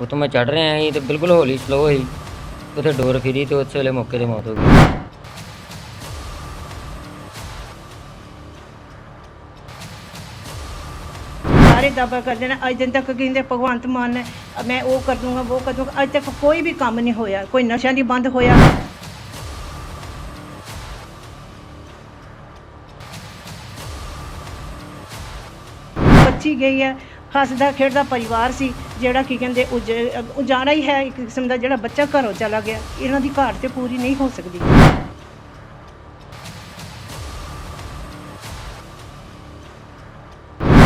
ਉਤੋਂ ਮੈਂ ਚੜ ਰਿਹਾ ਸੀ ਤੇ ਬਿਲਕੁਲ ਹੌਲੀ ਸਲੋ ਸੀ ਉੱਥੇ ਡੋਰ ਫਿਰੀ ਤੇ ਉਸ ਵੇਲੇ ਮੌਕੇ ਤੇ ਮੌਤ ਹੋ ਗਈ। ਸਾਰੇ ਦਾਅਵਾ ਕਰਦੇ ਨੇ ਅੱਜ ਦਿਨ ਤੱਕ ਕਹਿੰਦੇ ਭਗਵੰਤ ਮਾਨ ਨੇ, ਮੈਂ ਉਹ ਕਰ ਦੂੰਗਾ, ਉਹ ਕਰ ਦੂੰਗਾ, ਅੱਜ ਤੱਕ ਕੋਈ ਵੀ ਕੰਮ ਨਹੀਂ ਹੋਇਆ, ਕੋਈ ਨਸ਼ਾ ਨਹੀਂ ਬੰਦ ਹੋਇਆ। ਬੱਚੀ ਗਈ ਹੈ ਹੱਸਦਾ ਖੇਡਦਾ ਪਰਿਵਾਰ ਸੀ, ਜਿਹੜਾ ਕੀ ਕਹਿੰਦੇ ਉਜ- ਉਜਾੜਾ ਹੀ ਹੈ ਇੱਕ ਕਿਸਮ ਦਾ ਜਿਹੜਾ ਬੱਚਾ ਘਰੋਂ ਚਲਾ ਗਿਆ, ਇਹਨਾਂ ਦੀ ਘਾਟ ਤੇ ਪੂਰੀ ਨਹੀਂ ਹੋ ਸਕਦੀ।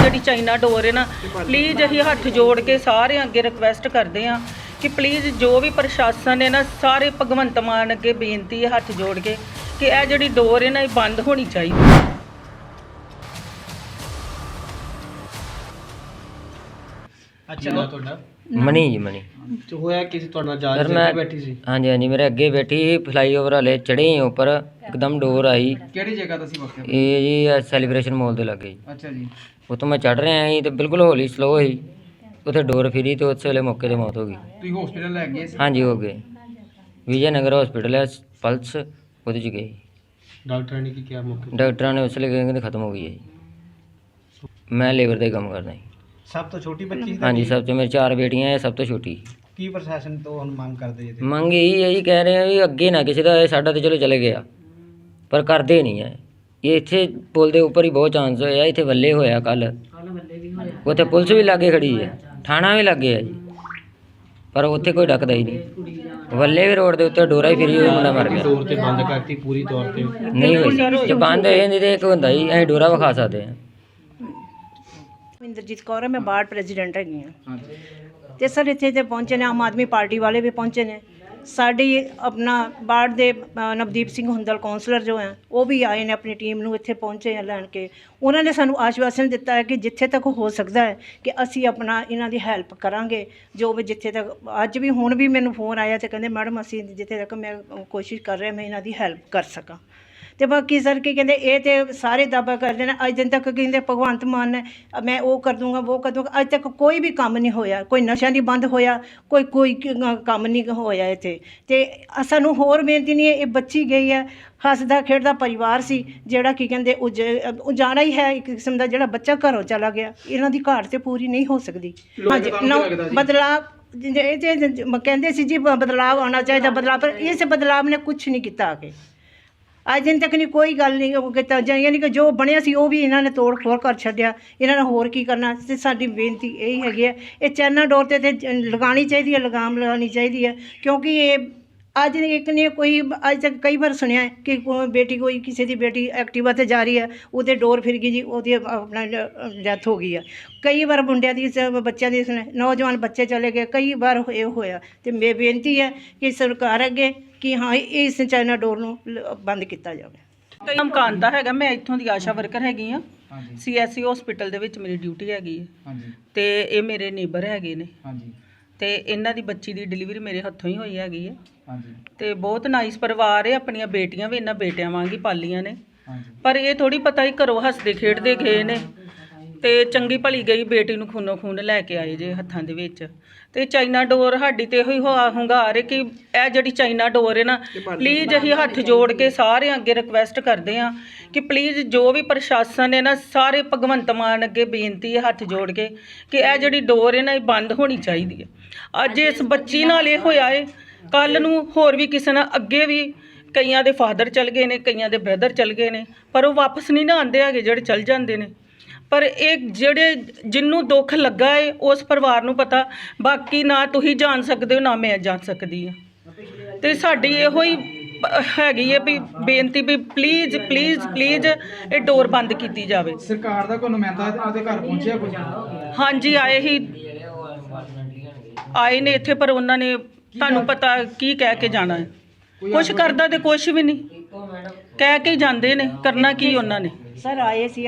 ਜਿਹੜੀ ਚਾਈਨਾ ਡੋਰ ਹੈ ਨਾ ਪਲੀਜ਼ ਅਸੀਂ ਹੱਥ ਜੋੜ ਕੇ ਸਾਰੇ ਅੱਗੇ ਰਿਕਵੈਸਟ ਕਰਦੇ ਹਾਂ ਕਿ ਪਲੀਜ਼ ਜੋ ਵੀ ਪ੍ਰਸ਼ਾਸਨ ਹੈ ਨਾ, ਸਾਰੇ ਭਗਵੰਤ ਮਾਨ ਅੱਗੇ ਬੇਨਤੀ ਹੈ ਹੱਥ ਜੋੜ ਕੇ ਕਿ ਇਹ ਜਿਹੜੀ ਡੋਰ ਹੈ ਨਾ, ਇਹ ਬੰਦ ਹੋਣੀ ਚਾਹੀਦੀ। ਅੱਛਾ ਨਾ ਤੁਹਾਡਾ? ਮਣੀ ਜੀ ਮਣੀ ਤੇ ਹੋਇਆ ਕਿਸੇ ਤੁਹਾਡੇ ਨਾਲ ਜਾ ਸਰ ਰਹੀ ਮੈਂ ਸੀ ਬੈਠੀ ਸੀ? ਹਾਂਜੀ ਹਾਂਜੀ ਮੇਰੇ ਅੱਗੇ ਬੈਠੀ ਸੀ ਫਲਾਈਓਵਰ ਵਾਲੇ ਚੜੇ ਉੱਪਰ ਇੱਕਦਮ ਡੋਰ ਆਈ ਕਿਹੜੀ ਜਗ੍ਹਾ ਤੇ ਸੀ ਵਕਤ ਇਹ ਜੀ ਸੈਲੀਬ੍ਰੇਸ਼ਨ ਮਾਲ ਦੇ ਲੱਗੇ ਜੀ। ਅੱਛਾ ਜੀ। ਉਤੋਂ ਮੈਂ ਚੜ ਰਿਹਾ ਸੀ ਤੇ ਬਿਲਕੁਲ ਹੌਲੀ ਸਲੋ ਸੀ। ਉੱਥੇ ਡੋਰ ਫਿਰੀ ਤੇ ਉਸ ਵੇਲੇ ਮੌਕੇ ਤੇ ਮੌਤ ਹੋ ਗਈ। ਤੁਸੀਂ ਹਸਪੀਟਲ ਲੈ ਗਏ ਸੀ? ਹਾਂਜੀ ਹੋ ਗਏ। ਵਿਜੇ ਨਗਰ ਹਸਪੀਟਲ ਹੈ ਪਲਸ ਉਹਦੇ ਚ ਗਏ। ਡਾਕਟਰ ਨੇ ਕੀ ਕਿਹਾ ਮੁੱਖ ਡਾਕਟਰਾਂ ਨੇ ਉਸ ਵੇਲੇ ਕਹਿੰਦੇ ਖਤਮ ਹੋ ਗਈ ਹੈ ਜੀ। ਮੈਂ ਲੇਬਰ ਦਾ ਹੀ ਕੰਮ ਕਰਦਾ ਜੀ। ਸਭ ਤੋਂ ਛੋਟੀ ਬੱਚੀ ਹਾਂਜੀ ਸਭ ਤੋਂ ਮੇਰੇ ਚਾਰ ਬੇਟੀਆਂ ਹੈ ਸਭ ਤੋਂ ਛੋਟੀ। ਕੀ ਪ੍ਰਸ਼ਾਸਨ ਤੋਂ ਹੁਣ ਮੰਗ ਕਰਦੇ ਜੀ ਮੰਗ ਇਹੀ ਹੈ ਜੀ ਕਹਿ ਰਹੇ ਆ ਵੀ ਅੱਗੇ ਨਾ ਕਿਸੇ ਦਾ ਇਹ ਸਾਡਾ ਤੇ ਚਲੋ ਚਲੇ ਗਿਆ ਪਰ ਕਰਦੇ ਨਹੀਂ ਹੈ। ਇਹ ਇੱਥੇ ਪੁਲ ਦੇ ਉੱਪਰ ਹੀ ਬਹੁਤ ਚਾਂਸ ਹੋਇਆ ਇੱਥੇ ਵੱਲੇ ਹੋਇਆ ਕੱਲ। ਉੱਥੇ ਪੁਲਿਸ ਵੀ ਲਾਗੇ ਖੜੀ ਹੈ ਥਾਣਾ ਵੀ ਲੱਗੇ ਆ ਜੀ। ਪਰ ਉੱਥੇ ਕੋਈ ਡੱਕਦਾ ਹੀ ਨਹੀਂ। ਵੱਲੇ ਵੀ ਰੋਡ ਦੇ ਉੱਤੇ ਡੋਰਾ ਹੀ ਫਿਰੀ ਹੋਈ ਮੁੰਡਾ ਮਰ ਗਿਆ। ਤੌਰ ਤੇ ਬੰਦ ਕਰਤੀ ਪੂਰੀ ਤੌਰ ਤੇ। ਨਹੀਂ ਹੋਈ। ਜੇ ਬੰਦ ਹੋਏ ਨਹੀਂ ਤੇ ਇੱਕ ਹੁੰਦਾ ਜੀ ਅਸੀਂ ਡੋਰਾ ਵਿਖਾ ਸਕਦੇ ਹਾਂ। ਇੰਦਰਜੀਤ ਕੌਰ ਹੈ ਮੈਂ ਬਾਰਡ ਪ੍ਰੈਜ਼ੀਡੈਂਟ ਹੈਗੀ ਹਾਂ। ਤੇ ਸਰ ਇੱਥੇ ਤੇ ਪਹੁੰਚੇ ਨੇ ਆਮ ਆਦਮੀ ਪਾਰਟੀ ਵਾਲੇ ਵੀ ਪਹੁੰਚੇ ਨੇ। ਸਾਡੀ ਆਪਣਾ ਬਾੜ ਦੇ ਅ, ਨਵਦੀਪ ਸਿੰਘ ਹੁੰਦਲ ਕਾਉਂਸਲਰ ਜੋ ਹੈ ਉਹ ਵੀ ਆਏ ਨੇ ਆਪਣੀ ਟੀਮ ਨੂੰ ਇੱਥੇ ਪਹੁੰਚੇ ਆ ਲੈਣ ਕੇ। ਉਹਨਾਂ ਨੇ ਸਾਨੂੰ ਆਸ਼ਵਾਸਨ ਦਿੱਤਾ ਹੈ ਕਿ ਜਿੱਥੇ ਤੱਕ ਹੋ ਸਕਦਾ ਹੈ ਕਿ ਅਸੀਂ ਆਪਣਾ ਇਹਨਾਂ ਦੀ ਹੈਲਪ ਕਰਾਂਗੇ। ਜੋ ਵੀ ਜਿੱਥੇ ਤੱਕ ਅੱਜ ਵੀ ਹੁਣ ਵੀ ਮੈਨੂੰ ਫੋਨ ਆਇਆ ਤੇ ਕਹਿੰਦੇ ਮੈਡਮ ਅਸੀਂ ਜਿੱਥੇ ਤੱਕ ਮੈਂ ਕੋਸ਼ਿਸ਼ ਕਰ ਰਿਹਾ ਮੈਂ ਇਹਨਾਂ ਦੀ ਹੈਲਪ ਕਰ ਸਕਾਂ। ਤੇ ਬਾਕੀ ਸਰ ਕੀ ਕਹਿੰਦੇ ਇਹ ਤੇ ਸਾਰੇ ਦਾਅਵਾ ਕਰਦੇ ਨੇ ਅੱਜ ਦਿਨ ਤੱਕ ਕਹਿੰਦੇ ਭਗਵੰਤ ਮਾਨ ਨੇ ਮੈਂ ਉਹ ਕਰ ਦੂੰਗਾ ਉਹ ਕਰ ਦੂੰਗਾ ਅੱਜ ਤੱਕ ਕੋਈ ਵੀ ਕੰਮ ਨਹੀਂ ਹੋਇਆ ਕੋਈ ਨਸ਼ਾ ਨਹੀਂ ਬੰਦ ਹੋਇਆ ਕੋਈ ਕੋਈ ਕੰਮ ਨਹੀਂ ਹੋਇਆ ਇੱਥੇ। ਤੇ ਸਾਨੂੰ ਹੋਰ ਬੇਨਤੀ ਨਹੀਂ ਹੈ ਇਹ ਬੱਚੀ ਗਈ ਹੈ ਹੱਸਦਾ ਖੇਡਦਾ ਪਰਿਵਾਰ ਸੀ ਜਿਹੜਾ ਕੀ ਕਹਿੰਦੇ ਉਜ- ਉਜਾੜਾ ਹੀ ਹੈ ਇੱਕ ਕਿਸਮ ਦਾ ਜਿਹੜਾ ਬੱਚਾ ਘਰੋਂ ਚਲਾ ਗਿਆ ਇਹਨਾਂ ਦੀ ਘਾਟ ਤੇ ਪੂਰੀ ਨਹੀਂ ਹੋ ਸਕਦੀ। ਹਾਂਜੀ ਜਿ- ਇਹ ਤੇ ਕਹਿੰਦੇ ਸੀ ਜੀ ਬ- ਬਦਲਾਵ ਆਉਣਾ ਚਾਹੀਦਾ ਬਦਲਾਵ ਪਰ ਇਸ ਬਦਲਾਵ ਨੇ ਕੁਝ ਨਹੀਂ ਕੀਤਾ ਆ ਕੇ ਅੱਜ ਦਿਨ ਤੱਕ ਨਹੀਂ, ਕੋਈ ਗੱਲ ਨਹੀਂ, ਉਹ ਕੀਤਾ। ਜਾਂ ਯਾਨੀ ਕਿ ਜੋ ਬਣਿਆ ਸੀ, ਉਹ ਵੀ ਇਹਨਾਂ ਨੇ ਤੋੜ ਫੋੜ ਕਰ ਛੱਡਿਆ। ਇਹਨਾਂ ਨੇ ਹੋਰ ਕੀ ਕਰਨਾ? ਤੇ ਸਾਡੀ ਬੇਨਤੀ ਇਹੀ ਹੈਗੀ ਹੈ, ਇਹ ਚੈਨਾ ਡੋਰ ਤੇ ਤੇ ਲਗਾਉਣੀ ਚਾਹੀਦੀ ਹੈ, ਲਗਾਮ ਲਗਾਉਣੀ ਚਾਹੀਦੀ ਹੈ, ਕਿਉਂਕਿ ਇਹ ਅੱਜ ਇੱਕ ਨੇ ਕੋਈ ਅੱਜ ਤੱਕ ਕਈ ਵਾਰ ਸੁਣਿਆ ਹੈ ਕਿ ਕੋਈ ਬੇਟੀ ਕੋਈ ਕਿਸੇ ਦੀ ਬੇਟੀ ਐਕਟਿਵਾ ਤੇ ਜਾ ਰਹੀ ਹੈ ਉਹਦੇ ਡੋਰ ਫਿਰ ਗਈ ਜੀ ਉਹਦੀ ਆਪਣਾ ਡੈਥ ਹੋ ਗਈ ਹੈ ਕਈ ਵਾਰ ਮੁੰਡਿਆਂ ਦੀ ਸ- ਬੱਚਿਆਂ ਦੀ ਸੁਣਿਆ ਨੌਜਵਾਨ ਬੱਚੇ ਚਲੇ ਗਏ ਕਈ ਵਾਰ ਇਹ ਹੋਇਆ। ਤੇ ਮੇ ਬੇਨਤੀ ਹੈ ਕਿ ਸਰਕਾਰ ਅੱਗੇ ਕਿ ਹਾਂ ਇਸ ਚਾਈਨਾ ਡੋਰ ਨੂੰ ਲ- ਬੰਦ ਕੀਤਾ ਜਾਵੇ। ਨਾਮ ਕਾਂਤਾ ਹੈਗਾ ਮੈਂ ਇੱਥੋਂ ਦੀ ਆਸ਼ਾ ਵਰਕਰ ਹੈਗੀ ਆ। ਹਾਂਜੀ। ਸੀਐਸਸੀ ਹਸਪੀਟਲ ਦੇ ਵਿੱਚ ਮੇਰੀ ਡਿਊਟੀ ਹੈਗੀ ਹੈ ਹਾਂਜੀ। ਤੇ ਇਹ ਮੇਰੇ ਨੇਬਰ ਹੈਗੇ ਨੇ। ਹਾਂਜੀ। ਤੇ ਇਹਨਾਂ ਦੀ ਬੱਚੀ ਦੀ ਡਿਲੀਵਰੀ ਮੇਰੇ ਹੱਥੋਂ ਹੀ ਹੋਈ ਹੈਗੀ ਹੈ। ਹਾਂਜੀ। ਤੇ ਬਹੁਤ ਨਾਈਸ ਪਰਿਵਾਰ ਹੈ ਆਪਣੀਆਂ ਬੇਟੀਆਂ ਵੀ ਇਹਨਾਂ ਬੇਟਿਆਂ ਵਾਂਗ ਹੀ ਪਾਲੀਆਂ ਨੇ। ਹਾਂਜੀ। ਪਰ ਇਹ ਥੋੜੀ ਪਤਾ ਹੀ ਘਰੋਂ ਹੱਸਦੇ ਖੇਡਦੇ ਗਏ ਨੇ। ਤੇ ਚੰਗੀ ਭਲੀ ਗਈ ਬੇਟੀ ਨੂੰ ਖੂਨੋ ਖੂਨ ਲੈ ਕੇ ਆਏ ਜੇ ਹੱਥਾਂ ਦੇ ਵਿੱਚ। ਤੇ ਚਾਈਨਾ ਡੋਰ ਸਾਡੀ ਤੇ ਇਹੋ ਹੀ ਹੁਆ- ਹੁੰਗਾਰ ਹੈ ਕਿ ਇਹ ਜਿਹੜੀ ਚਾਈਨਾ ਡੋਰ ਹੈ ਨਾ ਪਲੀਜ਼ ਅਸੀਂ ਹੱਥ ਜੋੜ ਕੇ ਸਾਰੇ ਅੱਗੇ ਰਿਕਵੈਸਟ ਕਰਦੇ ਹਾਂ ਕਿ ਪਲੀਜ਼ ਜੋ ਵੀ ਪ੍ਰਸ਼ਾਸਨ ਹੈ ਨਾ ਸਾਰੇ ਭਗਵੰਤ ਮਾਨ ਅੱਗੇ ਬੇਨਤੀ ਹੈ ਹੱਥ ਜੋੜ ਕੇ ਕਿ ਇਹ ਜਿਹੜੀ ਡੋਰ ਹੈ ਨਾ ਇਹ ਬੰਦ ਹੋਣੀ ਚਾਹੀਦੀ ਹੈ ਅੱਜ ਇਸ ਬੱਚੀ ਨਾਲ ਇਹ ਹੋਇਆ ਹੈ ਕੱਲ ਨੂੰ ਹੋਰ ਵੀ ਕਿਸੇ ਨਾਲ ਅੱਗੇ ਵੀ ਕਈਆਂ ਦੇ ਫਾਦਰ ਚਲ ਗਏ ਨੇ ਕਈਆਂ ਦੇ ਬ੍ਰਦਰ ਚਲ ਗਏ ਨੇ ਪਰ ਉਹ ਵਾਪਸ ਨਹੀਂ ਨਾ ਆਉਂਦੇ ਹੈਗੇ ਜਿਹੜੇ ਚਲ ਜਾਂਦੇ ਨੇ। ਪਰ ਇਹ ਜਿਹੜੇ ਜਿੰਨੂੰ ਦੁੱਖ ਲੱਗਾ ਹੈ ਉਸ ਪਰਿਵਾਰ ਨੂੰ ਪਤਾ ਬਾਕੀ ਨਾ ਤੁਸੀਂ ਜਾਣ ਸਕਦੇ ਹੋ ਨਾ ਮੈਂ ਜਾਣ ਸਕਦੀ ਹਾਂ। ਤੇ ਸਾਡੀ ਇਹੋ ਹੀ ਹੈਗੀ ਹੈ ਵੀ ਬੇਨਤੀ ਵੀ ਪਲੀਜ਼ ਪਲੀਜ਼ ਪਲੀਜ਼ ਇਹ ਡੋਰ ਬੰਦ ਕੀਤੀ ਜਾਵੇ। ਸਰਕਾਰ ਦਾ ਕੋਈ ਨੁਮਾਇੰਦਾ ਆਦੇ ਘਰ ਪਹੁੰਚਿਆ ਕੁਝ ਹਾਂਜੀ ਆਏ ਹੀ। ਆਏ ਨੇ ਇੱਥੇ ਪਰ ਉਹਨਾਂ ਨੇ ਤੁਹਾਨੂੰ ਪਤਾ ਕੀ ਕਹਿ ਕੇ ਜਾਣਾ ਹੈ ਕੁਛ ਕਰਦਾ ਤੇ ਕੁਛ ਵੀ ਨਹੀਂ। ਕਹਿ ਕੇ ਜਾਂਦੇ ਨੇ ਕਰਨਾ ਕੀ ਉਹਨਾਂ ਨੇ। ਸਰ ਆਏ ਸੀ